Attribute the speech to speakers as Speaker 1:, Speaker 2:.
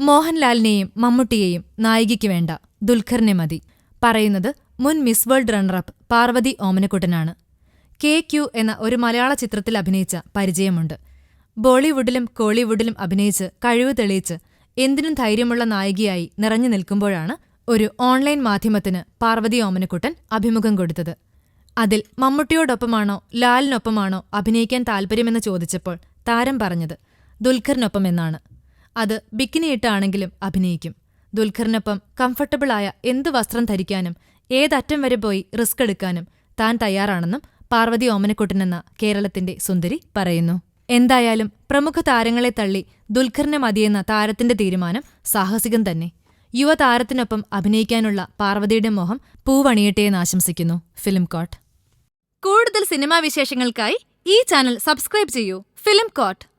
Speaker 1: മോഹൻലാലിനെയും മമ്മൂട്ടിയെയും നായികയ്ക്ക് വേണ്ട ദുൽഖറിനെ മതി. പറയുന്നത് മുൻ Miss World runner up Parvathy ഓമനക്കുട്ടനാണ്. K Q എന്ന ഒരു മലയാള ചിത്രത്തിൽ അഭിനയിച്ച പരിചയമുണ്ട്. ബോളിവുഡിലും കോളിവുഡിലും അഭിനയിച്ച് കഴിവ് തെളിയിച്ച് എന്തിനും ധൈര്യമുള്ള നായികയായി നിറഞ്ഞു നിൽക്കുമ്പോഴാണ് ഒരു ഓൺലൈൻ മാധ്യമത്തിന് പാർവതി ഓമനക്കുട്ടൻ അഭിമുഖം കൊടുത്തത്. അതിൽ മമ്മൂട്ടിയോടൊപ്പമാണോ ലാലിനൊപ്പമാണോ അഭിനയിക്കാൻ താൽപ്പര്യമെന്ന് ചോദിച്ചപ്പോൾ താരം പറഞ്ഞത് ദുൽഖറിനൊപ്പമെന്നാണ്. അത് ബിക്കിനിയിട്ടാണെങ്കിലും അഭിനയിക്കും. ദുൽഖറിനൊപ്പം കംഫർട്ടബിളായ എന്ത് വസ്ത്രം ധരിക്കാനും ഏതറ്റം വരെ പോയി റിസ്ക് എടുക്കാനും താൻ തയ്യാറാണെന്നും പാർവതി ഓമനക്കുട്ടനെന്ന കേരളത്തിന്റെ സുന്ദരി പറയുന്നു. എന്തായാലും പ്രമുഖ താരങ്ങളെ തള്ളി ദുൽഖറിനെ മതിയെന്ന താരത്തിന്റെ തീരുമാനം സാഹസികം തന്നെ. യുവതാരത്തിനൊപ്പം അഭിനയിക്കാനുള്ള പാർവതിയുടെ മോഹം പൂവണിയട്ടെയെന്ന് ആശംസിക്കുന്നു. ഫിലിം കോട്ട് കൂടുതൽ സിനിമാ വിശേഷങ്ങൾക്കായി ഈ ചാനൽ സബ്സ്ക്രൈബ് ചെയ്യൂ. Film coat